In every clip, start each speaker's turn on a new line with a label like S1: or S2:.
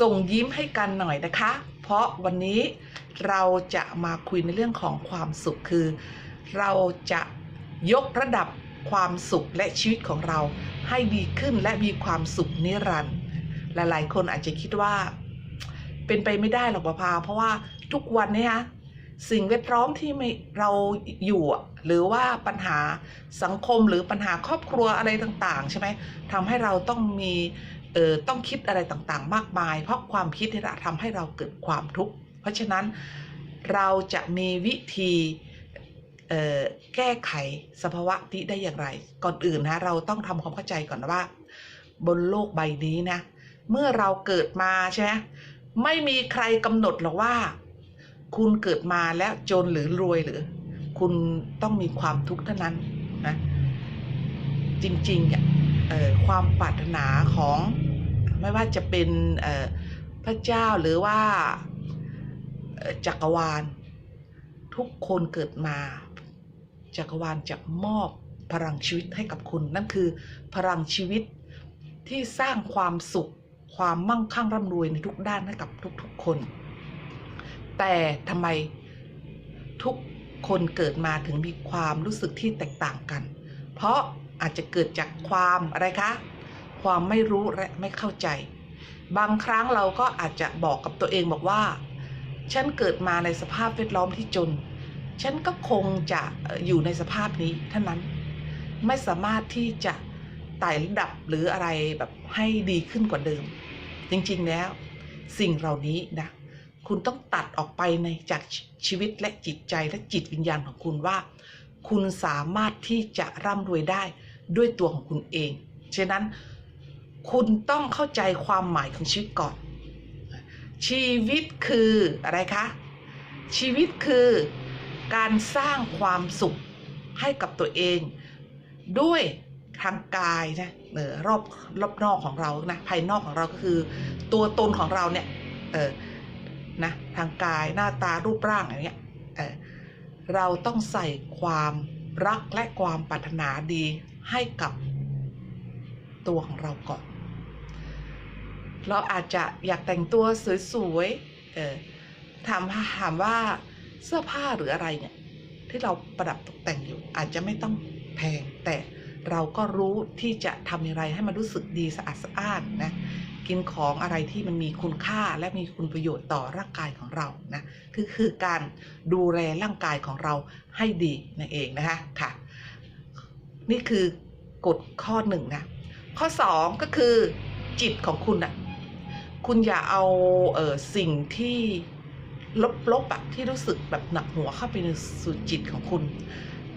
S1: ส่งยิ้มให้กันหน่อยนะคะ เพราะวันนี้เราจะมาคุยในเรื่องของความสุขคือ เราจะยกระดับความสุขและชีวิตของเราให้ดีขึ้นและมีความสุขนิรันดร์หลาย ๆ คนอาจจะคิดว่า เป็นไปไม่ได้หรอกประภาเพราะว่าทุกวันนี้ฮะสิ่งแวดล้อมที่เราอยู่หรือว่าปัญหาสังคมหรือปัญหาครอบครัวอะไรต่าง ๆ ใช่ไหมทำให้เราต้องมี เออต้องคิดอะไรต่างๆ มากมาย เพราะความคิดนี่แหละทำให้เราเกิดความทุกข์ เพราะฉะนั้นเราจะมีวิธีแก้ไขสภาวะนี้ได้อย่างไร ก่อนอื่นนะเราต้องทำความเข้าใจก่อนว่า บนโลกใบนี้นะ เมื่อเราเกิดมาใช่ไหมไม่มีใครกำหนดหรอกว่า คุณเกิดมาแล้วจนหรือรวยหรือ คุณต้องมีความทุกข์เท่านั้นนะ จริงๆเนี่ยเอ่อ ความปรารถนาของไม่ว่าจะเป็นพระเจ้าหรือว่าจักรวาล ทุกคนเกิดมา จักรวาลจะมอบพลังชีวิตให้กับคุณ นั่นคือพลังชีวิตที่สร้างความสุขความมั่งคั่งร่ำรวยในทุกด้านให้กับทุกๆคน แต่ทำไมทุกคนเกิดมาถึงมีความรู้สึกที่แตกต่างกัน เพราะ อาจจะเกิดจากความอะไรคะ ความไม่รู้และไม่เข้าใจ บางครั้งเราก็อาจจะบอกกับตัวเองบอกว่า ฉันเกิดมาในสภาพแวดล้อมที่จน ฉันก็คงจะอยู่ในสภาพนี้เท่านั้น ไม่สามารถที่จะไต่ระดับหรืออะไรแบบให้ดีขึ้นกว่าเดิม จริงๆแล้ว สิ่งเหล่านี้นะคุณต้องตัดออกไปในจากชีวิตและจิตใจและจิตวิญญาณของคุณว่า คุณสามารถที่จะร่ำรวยได้ ด้วยตัวของคุณเอง ฉะนั้นคุณต้องเข้าใจความหมายของชีวิตก่อน ชีวิตคืออะไรคะ ชีวิตคือการสร้างความสุขให้กับตัวเอง ด้วยทางกายนะเออรอบรอบนอกของเรานะภายนอกของเราก็คือ ตัวตนของเราเนี่ยเออนะทางกายหน้าตารูปร่างอะไรเงี้ยเออเราต้องใส่ความรักและความปรารถนาดี ให้กับตัวของเราก่อน เราอาจจะอยากแต่งตัวสวยๆ เออถามถามว่าเสื้อผ้าหรืออะไรเนี่ย ที่เราประดับตกแต่งอยู่ อาจจะไม่ต้องแพง แต่เราก็รู้ที่จะทำอย่างไรให้มันรู้สึกดีสะอาดสะอ้านนะกินของอะไรที่มันมีคุณค่าและมีคุณประโยชน์ต่อร่างกายของเรานะคือคือการดูแลร่างกายของเราให้ดีนั่นเองนะคะค่ะ นี่คือกฎข้อหนึ่งนะข้อสองก็คือจิตของคุณอะคุณอย่าเอาเออสิ่งที่ลบๆอะที่รู้สึกแบบหนักหัวเข้าไปในสู่จิตของคุณ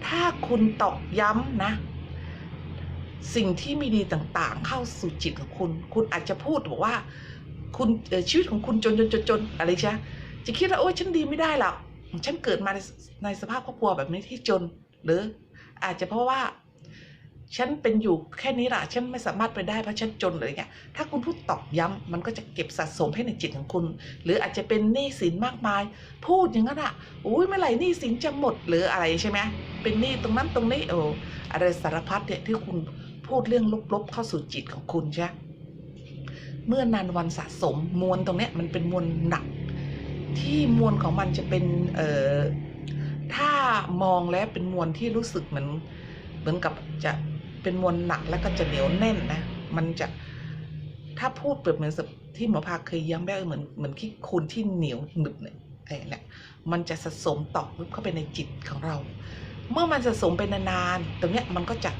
S1: ถ้าคุณตอกย้ำนะ สิ่งที่ไม่ดีต่างๆ เข้าสู่จิตของคุณ คุณอาจจะพูดบอกว่า คุณชีวิตของคุณจนจนจนจนอะไรใช่จะคิดว่าโอ้ยฉันดีไม่ได้หรอกฉันเกิดมาในในสภาพครอบครัวแบบนี้ที่จน หรืออาจจะเพราะว่า ฉันเป็นอยู่แค่นี้ละฉันไม่สามารถไปได้เพราะฉันจนหรือะไรเงี้ยถ้าคุณพูดตอกย้ำมันก็จะเก็บสะสมให้ในจิตของคุณ หรืออาจจะเป็นหนี้สินมากมาย พูดอย่างนั้นอะอุ้ยเมื่อไหร่หนี้สินจะหมดหรืออะไรใช่ไหมเป็นหนี้ตรงนั้นตรงนี้โอ้อะไรสารพัดเนี่ยที่คุณพูดเรื่องลบๆเข้าสู่จิตของคุณใช่เมื่อนานวันสะสมมวลตรงเนี้ยมันเป็นมวลหนัก ที่มวลของมันจะเป็นเอ่อถ้ามองแล้วเป็นมวลที่รู้สึกเหมือนเหมือนกับจะ เป็นมวลหนักแล้วก็จะเหนียวแน่นนะ มันจะถ้าพูดเปรียบเหมือนที่หมอภาเคยย้ำได้เหมือนเหมือนขี้คุณที่เหนียวหนึบเนี่ยไอ้เนี่ยมันจะสะสมตอกเข้าไปในจิตของเรา เมื่อมันสะสมไปนานๆตรงเนี้ยมันก็จะ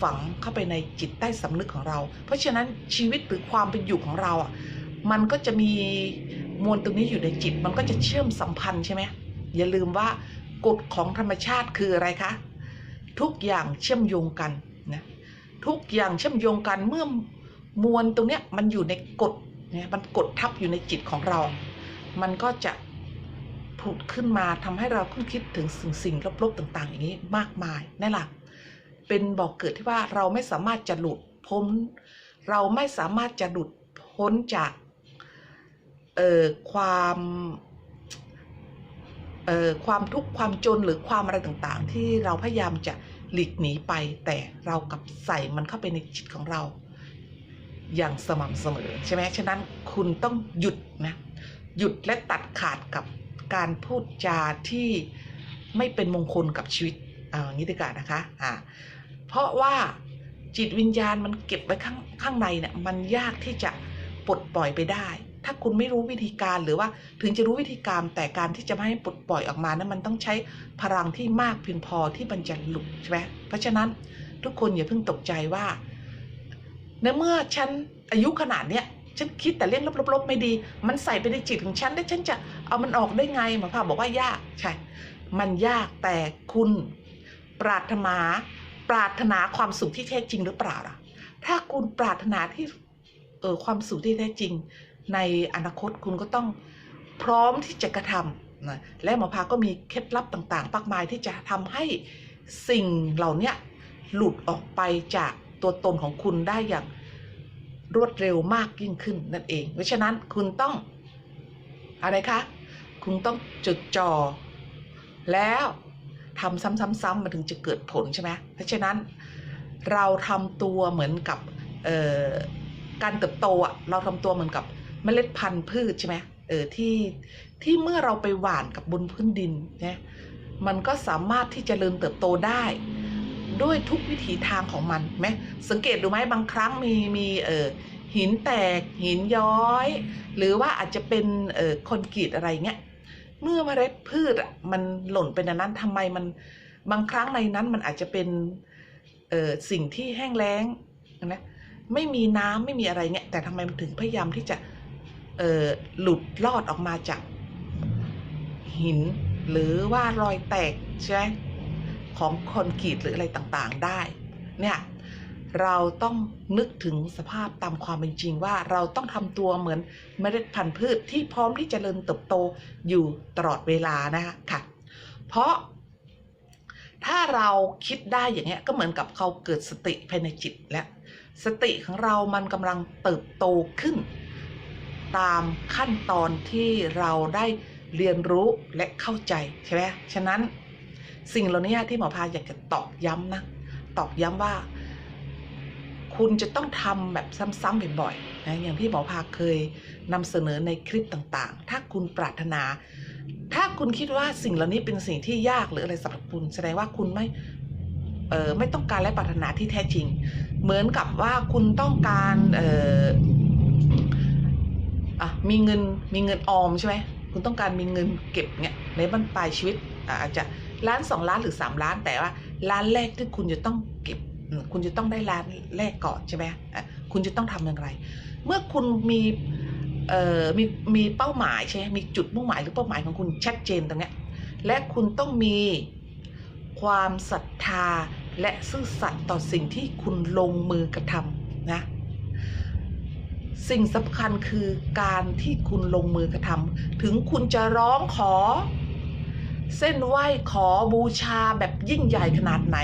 S1: ฝังเข้าไปในจิตใต้สำนึกของเรา เพราะฉะนั้นชีวิตหรือความเป็นอยู่ของเราอะมันก็จะมีมวลตรงนี้อยู่ในจิต มันก็จะเชื่อมสัมพันธ์ใช่ไหมอย่าลืมว่ากฎของธรรมชาติคืออะไรคะ ทุกอย่างเชื่อมโยงกันนะทุกอย่างเชื่อมโยงกันเมื่อมวลตรงเนี้ยมันอยู่ในกฎเนี่ยมันกดทับอยู่ในจิตของเรา มันก็จะผุดขึ้นมาทำให้เราคุ้นคิดถึงสิ่งสิ่งลบๆต่าง ๆ อย่างนี้มากมายนั่นแหละเป็นบอกเกิดที่ว่าเราไม่สามารถจะหลุดพ้น เราไม่สามารถจะหลุดพ้นจากเอ่อความ ความทุกข์ความจนหรือความอะไรต่างๆ ที่เราพยายามจะหลีกหนีไป แต่เรากับใส่มันเข้าไปในจิตของเรา อย่างสม่ำเสมอใช่ไหมฉะนั้นคุณต้องหยุดนะหยุดและตัดขาดกับการพูดจาที่ไม่เป็นมงคลกับชีวิตอาอย่างนี้ดีกว่านะคะอ่าเพราะว่าจิตวิญญาณมันเก็บไว้ข้างข้างในเนี่ยมันยากที่จะปลดปล่อยไปได้ ถ้าคุณไม่รู้วิธีการหรือว่าถึงจะรู้วิธีการแต่การที่จะไม่ให้ปลดปล่อยออกมานั้นมันต้องใช้พลังที่มากเพียงพอที่มันจะหลุดใช่ไหมเพราะฉะนั้นทุกคนอย่าเพิ่งตกใจว่าในเมื่อฉันอายุขนาดเนี้ยฉันคิดแต่เรื่องลบๆไม่ดี มันใส่ไปในจิตของฉันแล้วฉันจะเอามันออกได้ไงหมอพาบอกว่ายากใช่ มันยากแต่คุณปรารถนาปรารถนาความสุขที่แท้จริงหรือเปล่าล่ะ ถ้าคุณปรารถนาที่เออความสุขที่แท้จริง ในอนาคตคุณก็ต้องพร้อมที่จะกระทำนะและหมอพาก็มีเคล็ดลับต่างๆมากมายที่จะทำให้สิ่งเหล่านี้หลุดออกไปจากตัวตนของคุณได้อย่างรวดเร็วมากยิ่งขึ้นนั่นเอง เพราะฉะนั้นคุณต้องอะไรคะ คุณต้องจดจ่อแล้วทำซ้ำๆๆมันถึงจะเกิดผลใช่ไหมเพราะฉะนั้นเราทำตัวเหมือนกับการเติบโตอะเราทำตัวเหมือนกับ เมล็ดพันธุ์พืชใช่ไหมเออที่ที่เมื่อเราไปหว่านกับบนพื้นดินเนี่ยมันก็สามารถที่จะเจริญเติบโตได้ ด้วยทุกวิถีทางของมันไหมสังเกตดูไหมบางครั้งมีมีเออหินแตกหินย้อย หรือว่าอาจจะเป็นเออคอนกรีตอะไรเงี้ยเมื่อเมล็ดพืชอะมันหล่นไปในนั้นทำไมมันบางครั้งในนั้นมันอาจจะเป็นเออสิ่งที่แห้งแล้งนะไม่มีน้ำไม่มีอะไรเงี้ยแต่ทำไมมันถึงพยายามที่จะเหลุดลอดออกมาจากหิน หรือว่ารอยแตกใช่ไหมของคอนกรีตหรืออะไรต่างๆได้ เนี่ยเราต้องนึกถึงสภาพตามความเป็นจริงว่าเราต้องทำตัวเหมือนเมล็ดพันธุ์พืชที่พร้อมที่จะเจริญเติบโตอยู่ตลอดเวลานะคะค่ะ เพราะถ้าเราคิดได้อย่างเงี้ยก็เหมือนกับเขาเกิดสติภายในจิตและ สติของเรามันกำลังเติบโตขึ้น ตามขั้นตอนที่เราได้เรียนรู้และเข้าใจใช่ไหมฉะนั้นสิ่งเหล่านี้ที่หมอพาอยากจะตอกย้ำนะตอกย้ำว่า คุณจะต้องทำแบบซ้ำๆบ่อยๆนะอย่างที่หมอพาเคยนำเสนอในคลิปต่างๆ ถ้าคุณปรารถนา ถ้าคุณคิดว่าสิ่งเหล่านี้เป็นสิ่งที่ยากหรืออะไรสำหรับคุณแสดงว่าคุณไม่เออไม่ต้องการและปรารถนาที่แท้จริง เหมือนกับว่าคุณต้องการเออ อะมีเงินมีเงินออมใช่ไหมคุณต้องการมีเงินเก็บเนี่ยในบั้นปลายชีวิตอาจจะล้านสองล้านหรือสามล้าน แต่ว่าล้านแรกที่คุณจะต้องเก็บ คุณจะต้องได้ล้านแรกก่อนใช่ไหมคุณจะต้องทำอย่างไร เมื่อคุณมีเอ่อมีมีเป้าหมายใช่ไหมมีจุดมุ่งหมายหรือเป้าหมายของคุณชัดเจนตรงเนี้ยและคุณต้องมีความศรัทธาและซื่อสัตย์ต่อสิ่งที่คุณลงมือกระทำนะ สิ่งสำคัญคือการที่คุณลงมือกระทำถึงคุณจะร้องขอ เส้นไหว้ขอบูชาแบบยิ่งใหญ่ขนาดไหน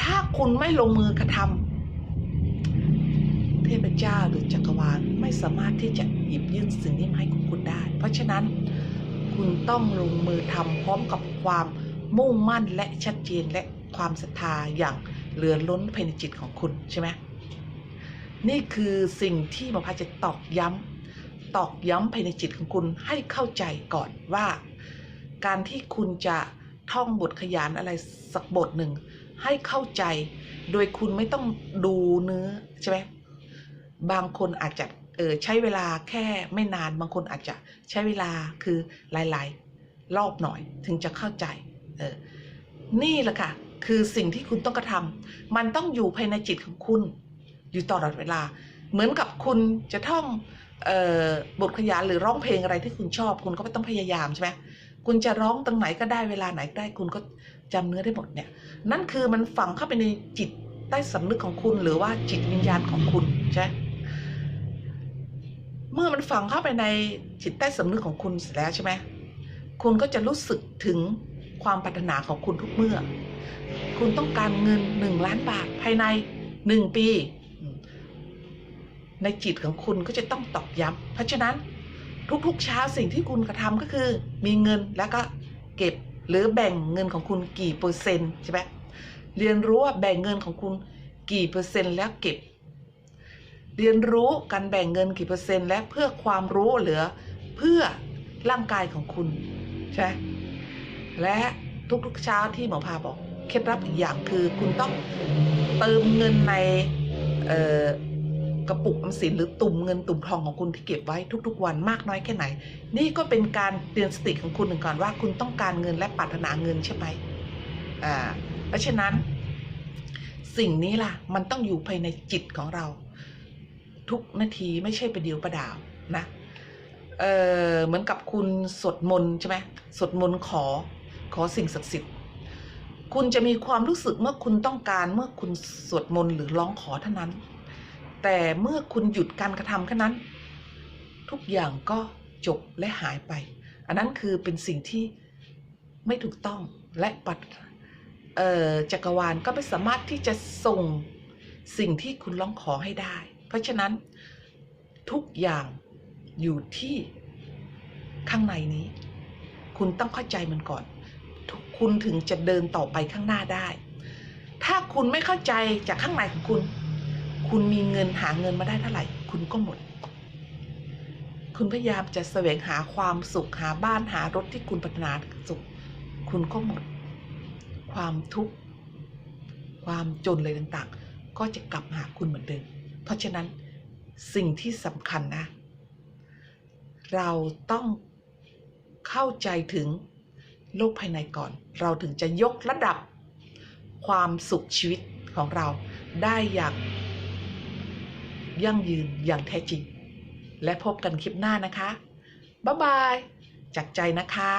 S1: ถ้าคุณไม่ลงมือกระทำเทพเจ้าหรือจักรวาลไม่สามารถที่จะหยิบยื่นสิ่งนี้มาให้คุณได้ เพราะฉะนั้นคุณต้องลงมือทำพร้อมกับความมุ่งมั่นและชัดเจนและความศรัทธาอย่างเหลือล้นภายในจิตของคุณใช่ไหม นี่คือสิ่งที่หมอพาจะตอกย้ำตอกย้ำภายในจิตของคุณให้เข้าใจก่อนว่า การที่คุณจะท่องบทขยานอะไรสักบทหนึ่ง ให้เข้าใจ โดยคุณไม่ต้องดูเนื้อใช่ไหมบางคนอาจจะเออใช้เวลาแค่ไม่นานบางคนอาจจะใช้เวลาคือหลาย ๆ รอบหน่อยถึงจะเข้าใจเออนี่แหละค่ะ คือสิ่งที่คุณต้องกระทำมันต้องอยู่ภายในจิตของคุณ อยู่ตลอดเวลา เหมือนกับคุณจะท่องออบทขยานหรือร้องเพลงอะไรที่คุณชอบ คุณก็ไม่ต้องพยายามใช่ไหมคุณจะร้องตรงไหนก็ได้เวลาไหนก็ได้คุณก็จำเนื้อได้หมดเนี่ยนั่นคือมันฝังเข้าไปในจิตใต้สำนึกของคุณหรือว่าจิตวิญญาณของคุณใช่เมื่อมันฝังเข้าไปในจิตใต้สำนึกของคุณเสร็จแล้วใช่ไหมคุณก็จะรู้สึกถึงความปรารถนาของคุณทุกเมื่อ คุณต้องการเงินหนึ่งล้านบาทภายในหนึ่งปี ในจิตของคุณก็จะต้องตอกย้ำเพราะฉะนั้นทุกๆเช้าสิ่งที่คุณกระทำก็คือ มีเงินแล้วก็เก็บหรือแบ่งเงินของคุณกี่เปอร์เซ็นต์ใช่ไหมเรียนรู้ว่าแบ่งเงินของคุณกี่เปอร์เซ็นต์แล้วเก็บ เรียนรู้การแบ่งเงินกี่เปอร์เซ็นต์และเพื่อความรู้เหลือเพื่อร่างกายของคุณใช่และทุกๆเช้าที่หมอพาบอกเคล็ดลับอีกอย่างคือคุณต้องเติมเงินในเอ่อ กระปุกออมสินหรือตุ่มเงินตุ่มทองของคุณที่เก็บไว้ทุกๆ วันมากน้อยแค่ไหน นี่ก็เป็นการเตือนสติของคุณหนึ่งก่อนว่าคุณต้องการเงินและปรารถนาเงินใช่ไหมอ่าเพราะฉะนั้น สิ่งนี้ล่ะ มันต้องอยู่ภายในจิตของเรา ทุกนาทีไม่ใช่ประเดียวประดาวนะเออเหมือนกับคุณสวดมนต์ใช่ไหมสวดมนต์ขอขอสิ่งศักดิ์สิทธิ์คุณจะมีความรู้สึกเมื่อคุณต้องการเมื่อคุณสวดมนต์หรือร้องขอเท่านั้น แต่เมื่อคุณหยุดการกระทำแค่นั้น ทุกอย่างก็จบและหายไป อันนั้นคือเป็นสิ่งที่ไม่ถูกต้องและปัดจักรวาลก็ไม่สามารถที่จะส่งสิ่งที่คุณร้องขอให้ได้ เพราะฉะนั้นทุกอย่างอยู่ที่ข้างในนี้ คุณต้องเข้าใจมันก่อน คุณถึงจะเดินต่อไปข้างหน้าได้ ถ้าคุณไม่เข้าใจจากข้างในของคุณ คุณมีเงินหาเงินมาได้เท่าไหร่ คุณก็หมด คุณพยายามจะแสวงหาความสุขหาบ้านหารถที่คุณปรารถนาสุข คุณก็หมด ความทุกข์ความจนอะไรต่างๆ ก็จะกลับหาคุณเหมือนเดิมเพราะฉะนั้นสิ่งที่สำคัญนะ เราต้องเข้าใจถึงโลกภายในก่อน เราถึงจะยกระดับความสุขชีวิตของเราได้อย่าง ยั่งยืนอย่างแท้จริง และพบกันคลิปหน้านะคะ บ๊ายบาย จากใจนะคะ